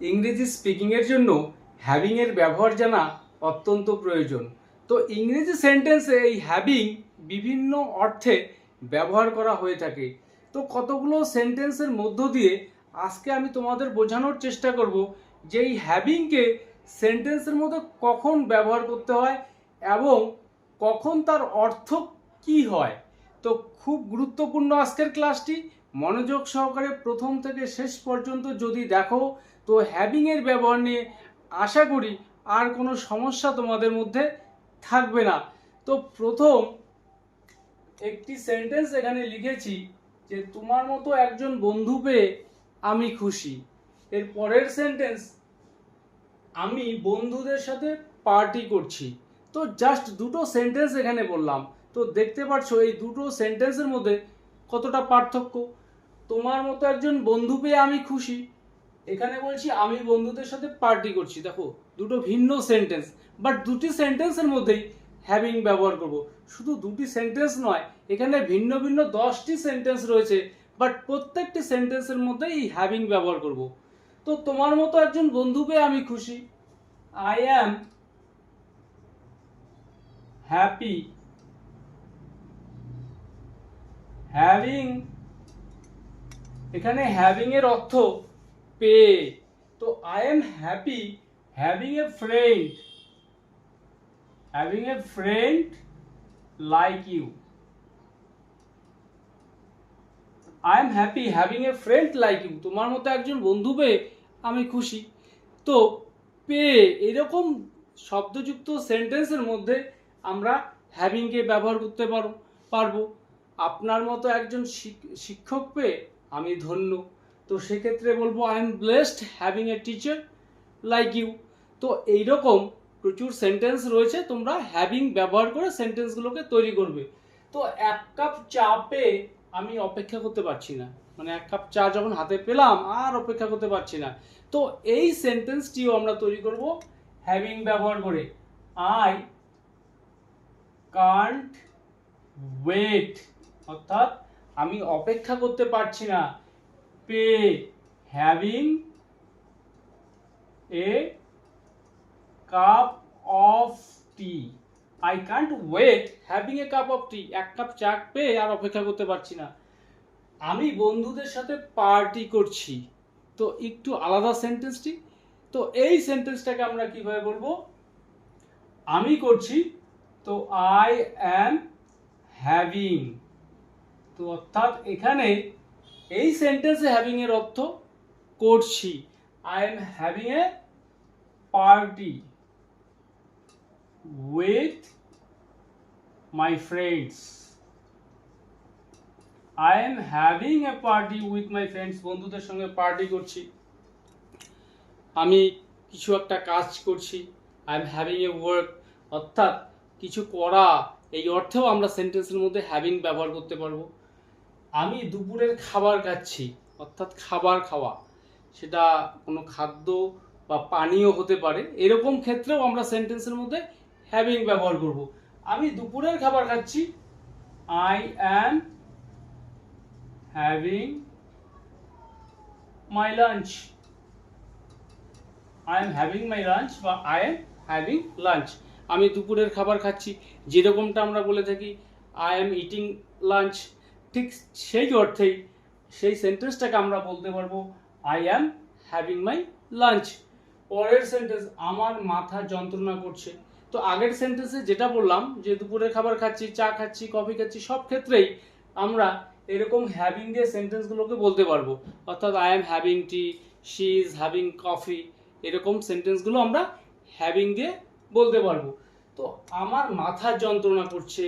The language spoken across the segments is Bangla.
ইংরেজি স্পিকিংয়ের জন্য হ্যাভিংয়ের ব্যবহার জানা অত্যন্ত প্রয়োজন। তো ইংরেজি সেন্টেন্সে এই হ্যাভিং বিভিন্ন অর্থে ব্যবহার করা হয়ে থাকে। তো কতগুলো সেন্টেন্সের মধ্য দিয়ে আজকে আমি তোমাদের বোঝানোর চেষ্টা করব যে এই হ্যাভিংকে সেন্টেন্সের মধ্যে কখন ব্যবহার করতে হয় এবং কখন তার অর্থ কি হয়। তো খুব গুরুত্বপূর্ণ আজকের ক্লাসটি মনোযোগ সহকারে প্রথম থেকে শেষ পর্যন্ত যদি দেখো তো হ্যাভিংয়ের ব্যবহার নিয়ে আশা করি আর কোনো সমস্যা তোমাদের মধ্যে থাকবে না। তো প্রথম একটি সেন্টেন্স এখানে লিখেছি যে, তোমার মতো একজন বন্ধু পেয়ে আমি খুশি। এর পরের সেন্টেন্স আমি বন্ধুদের সাথে পার্টি করছি। তো জাস্ট দুটো সেন্টেন্স এখানে বললাম। তো দেখতে পাচ্ছ এই দুটো সেন্টেন্সের মধ্যে কতটা পার্থক্য? তোমার মতো একজন বন্ধু পেয়ে আমি খুশি। এখানে বলছি আমি বন্ধুদের সাথে পার্টি করছি। দেখো, দুটো ভিন্ন সেন্টেন্স বাট দুটি সেন্টেন্সের মধ্যেই হ্যাভিং ব্যবহার করব। শুধু দুটি সেন্টেন্স নয়, এখানে ভিন্ন ভিন্ন দশটি সেন্টেন্স রয়েছে বাট প্রত্যেকটি সেন্টেন্সের মধ্যে এই হ্যাভিং ব্যবহার করব। তো তোমার মতো একজন বন্ধু পেয়ে আমি খুশি। আই অ্যাম হ্যাপি হ্যাভিং এখানে হ্যাভিং এর অর্থ পেয়ে তো I am happy having a friend having a friend like you I am happy having a friend like you তোমার মতো একজন বন্ধু পেয়ে আমি খুশি। তো পেয়ে এরকম শব্দযুক্ত সেন্টেন্সের মধ্যে আমরা হ্যাভিংকে ব্যবহার করতে পারো, পারব। আপনার মতো একজন শিক- শিক্ষক পেয়ে আমি ধন্য। তো সেক্ষেত্রে বলব I am blessed having a teacher like you তো এইরকম প্রচুর সেন্টেন্স রয়েছে, তোমরা হ্যাভিং ব্যবহার করে সেন্টেন্সগুলোকে তৈরি করবে। তো এক কাপ চা পেয়ে আমি অপেক্ষা করতে পারছি না। মানে এক কাপ চা যখন হাতে পেলাম, আর অপেক্ষা করতে পারছি না। তো এই সেন্টেন্সটিও আমরা তৈরি করব হ্যাভিং ব্যবহার করে। আই কান্ট ওয়েট অর্থাৎ আমি অপেক্ষা করতে পারছি না। Pay having a cup of tea I can't wait having a cup of tea এক কাপ চা পেয়ে আর অপেক্ষা করতে পারছি না। আমি বন্ধুদের সাথে পার্টি করছি। তো একটু আলাদা সেন্টেন্সটি তো এই সেন্টেন্সটাকে আমরা কীভাবে বলব? আমি করছি, তো আই অ্যাম হ্যাভিং তো অর্থাৎ এখানে এই সেন্টেন্সে হ্যাভিং এর অর্থ করছি। I am having a party with my friends I am having a party with my friends বন্ধুদের সঙ্গে পার্টি করছি। আমি কিছু একটা কাজ করছি। I am having a work অর্থাৎ কিছু করা। এই অর্থেও আমরা সেন্টেন্সের মধ্যে হ্যাভিং ব্যবহার করতে পারব। আমি দুপুরের খাবার খাচ্ছি, অর্থাৎ খাবার খাওয়া। সেটা কোনো খাদ্য বা পানীয় হতে পারে। এরকম ক্ষেত্রেও আমরা সেন্টেন্সের মধ্যে হ্যাভিং ব্যবহার করব। আমি দুপুরের খাবার খাচ্ছি। I am having my lunch I am having my lunch বা আই এম হ্যাভিং লাঞ্চ আমি দুপুরের খাবার খাচ্ছি। যেরকমটা আমরা বলে থাকি আই এম ইটিং লাঞ্চ ঠিক সেই অর্থেই সেই সেন্টেন্সটাকে আমরা বলতে পারব I am having my lunch পরের সেন্টেন্স আমার মাথা যন্ত্রণা করছে। তো আগের সেন্টেন্সে যেটা বললাম, যে দুপুরের খাবার খাচ্ছি, চা খাচ্ছি কফি খাচ্ছি, সব ক্ষেত্রেই আমরা এরকম হ্যাভিং দিয়ে সেন্টেন্সগুলোকে বলতে পারব। অর্থাৎ I am having tea she is having coffee এরকম সেন্টেন্সগুলো আমরা হ্যাভিং দিয়ে বলতে পারব। তো, আমার মাথার যন্ত্রণা করছে,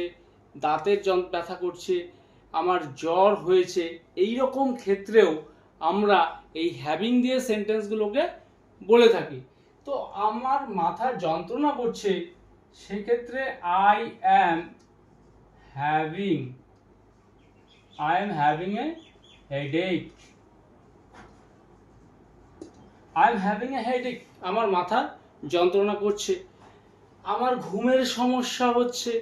দাঁতের যন ব্যথা করছে আমার জ্বর হয়েছে এই রকম ক্ষেত্রেও আমরা এই হ্যাভিং দিয়ে সেন্টেন্সগুলোকে বলে থাকি। তো আমার মাথা যন্ত্রণা করছে, সেক্ষেত্রে I am having I am having a headache I am having a headache আমার মাথা যন্ত্রণা করছে, আমার ঘুমের সমস্যা হচ্ছে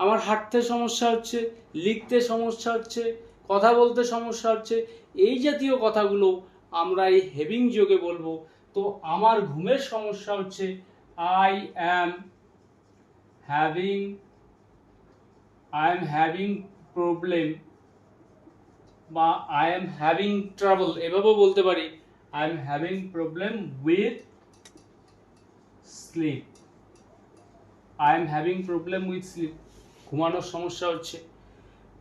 আমার হাঁটতে সমস্যা হচ্ছে, লিখতে সমস্যা হচ্ছে, কথা বলতে সমস্যা হচ্ছে, এই জাতীয় কথাগুলো আমরা এই হেভিং যোগে বলব। তো আমার ঘুমের সমস্যা হচ্ছে I am having I am having problem বা আই এম হ্যাভিং ট্রাভেল এভাবেও বলতে পারি। I am having problem with sleep I am having problem with sleep ঘুমানোর সমস্যা হচ্ছে।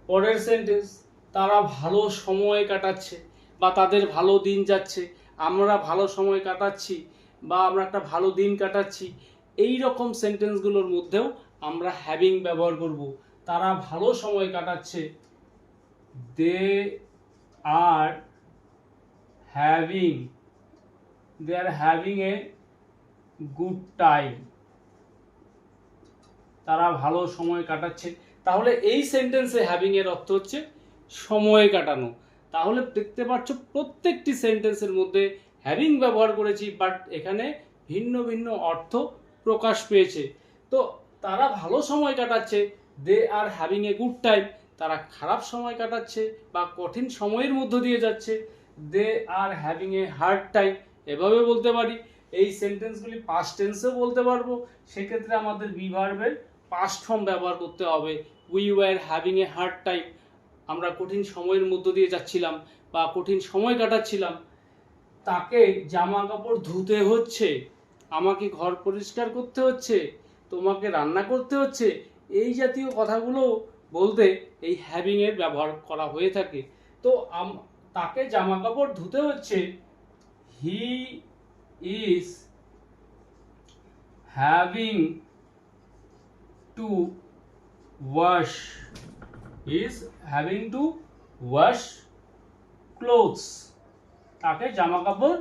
পরের সেন্টেন্স তারা ভালো সময় কাটাচ্ছে বা তাদের ভালো দিন যাচ্ছে, আমরা ভালো সময় কাটাচ্ছি বা আমরা একটা ভালো দিন কাটাচ্ছি, এই রকম সেন্টেন্সগুলোর মধ্যেও আমরা হ্যাভিং ব্যবহার করব। তারা ভালো সময় কাটাচ্ছে they are having they are having a good time তারা ভালো সময় কাটাচ্ছে তাহলে এই সেন্টেন্সে হ্যাভিং এর অর্থ হচ্ছে সময় কাটানো। তাহলে দেখতে পাচ্ছ প্রত্যেকটি সেন্টেন্সের মধ্যে হ্যাভিং ব্যবহার করেছি বাট এখানে ভিন্ন ভিন্ন অর্থ প্রকাশ পেয়েছে। তো তারা ভালো সময় কাটাচ্ছে they are having a good time তারা খারাপ সময় কাটাচ্ছে বা কঠিন সময়ের মধ্য দিয়ে যাচ্ছে they are having a hard time এভাবে বলতে পারি। এই সেন্টেন্সগুলি পাস্ট টেন্সেও বলতে পারব। সেক্ষেত্রে আমাদের বি ভার্বের পাস্ট ফর্ম ব্যবহার করতে হবে। We were having a hard time আমরা কঠিন সময়ের মধ্য দিয়ে যাচ্ছিলাম বা কঠিন সময় কাটাচ্ছিলাম। তাকে জামা কাপড় ধুতে হচ্ছে, আমাকে ঘর পরিষ্কার করতে হচ্ছে, তোমাকে রান্না করতে হচ্ছে, এই জাতীয় কথাগুলো বলতে এই হ্যাভিং এর ব্যবহার করা হয়ে থাকে। তো তাকে জামা কাপড় ধুতে হচ্ছে। He is having to wash is having to wash clothes তাকে জামা কাপড়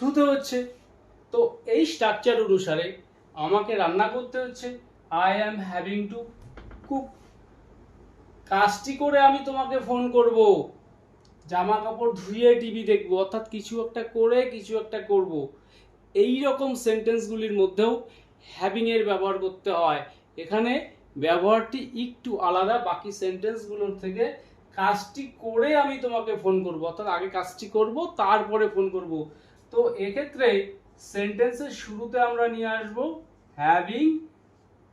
ধুতে হচ্ছে। তো এই স্ট্রাকচার অনুসারে আমাকে রান্না করতে হচ্ছে। I am having to cook কাজটি করে আমি তোমাকে ফোন করব। জামা কাপড় ধুয়ে টিভি দেখব। অর্থাৎ কিছু একটা করে, কিছু একটা করব। এই রকম সেন্টেন্সগুলির মধ্যেও হ্যাভিং এর ব্যবহার করতে হয়। এখানে ব্যবহারটি একটু আলাদা, বাকি সেন্টেন্সগুলোর থেকে কাজটি করে আমি তোমাকে ফোন করব। অর্থাৎ আগে কাজটি করব, তারপরে ফোন করব। তো এক্ষেত্রে সেন্টেন্সের শুরুতে আমরা নিয়ে আসব হ্যাভিং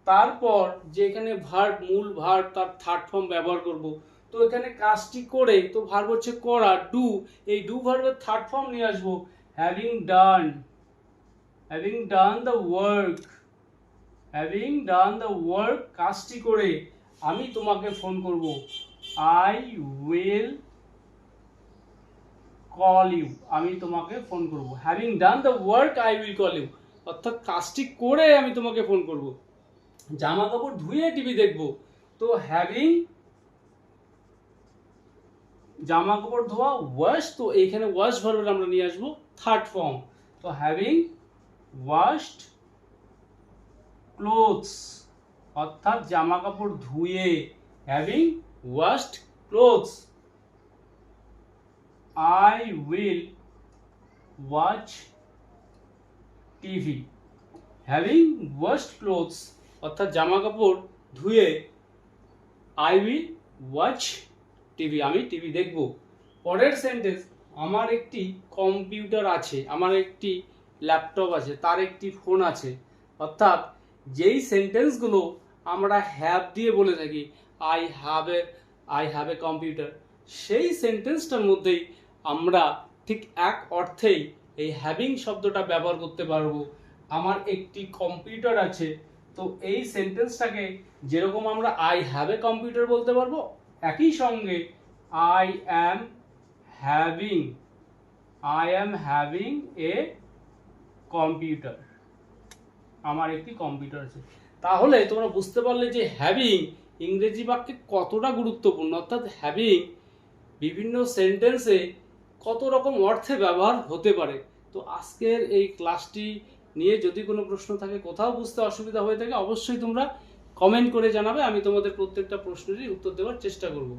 তারপর যে এখানে ভার্ব মূল ভার্ব তার থার্ড ফর্ম ব্যবহার করব। তো এখানে কাজটি করে, তো ভার্ব হচ্ছে করা ডু এই ডু ভার্বের থার্ড ফর্ম নিয়ে আসব। Having done having done the work having done the work কাজটি করে আমি তোমাকে ফোন করব। আই উইল কল ইউ আমি তোমাকে ফোন করব। Having done the work I will call you অর্থাৎ কাজটি করে আমি তোমাকে ফোন করব। জামা কাপড় ধুয়ে টিভি দেখব। তো হ্যাভিং জামা কাপড় ধোয়া ওয়াশ তো এইখানে ওয়াশ ভার্বের আমরা নিয়ে আসব। থার্ড ফর্ম তো হ্যাভিং ওয়াশড ক্লোথস অর্থাৎ জামা কাপড় ধুয়ে having washed clothes I will watch TV having washed clothes অর্থাৎ জামা কাপড় ধুয়ে আই উইল ওয়াচ টিভি আমি টিভি দেখব। পরের সেন্টেন্স আমার একটি কম্পিউটার আছে, আমার একটি ল্যাপটপ আছে, তার একটি ফোন আছে, অর্থাৎ যেই সেন্টেন্সগুলো আমরা হ্যাভ দিয়ে বলে থাকি I have a I have a computer সেই সেন্টেন্সটার মধ্যেই আমরা ঠিক এক অর্থেই এই হ্যাভিং শব্দটা ব্যবহার করতে পারব। আমার একটি কম্পিউটার আছে, তো এই সেন্টেন্সটাকে যেরকম আমরা আই হ্যাভ এ কম্পিউটার বলতে পারব, একই সঙ্গে I am having I am having a computer আমার একটি কম্পিউটার আছে। তাহলে তোমরা বুঝতে পারলে যে হ্যাভিং ইংরেজি বাক্যে কতটা গুরুত্বপূর্ণ, অর্থাৎ হ্যাভিং বিভিন্ন সেন্টেন্সে কত রকম অর্থে ব্যবহার হতে পারে। তো আজকের এই ক্লাসটি নিয়ে যদি কোনো প্রশ্ন থাকে, কোথাও বুঝতে অসুবিধা হয়ে থাকে, অবশ্যই তোমরা কমেন্ট করে জানাবে, আমি তোমাদের প্রত্যেকটা প্রশ্নেরই উত্তর দেওয়ার চেষ্টা করব।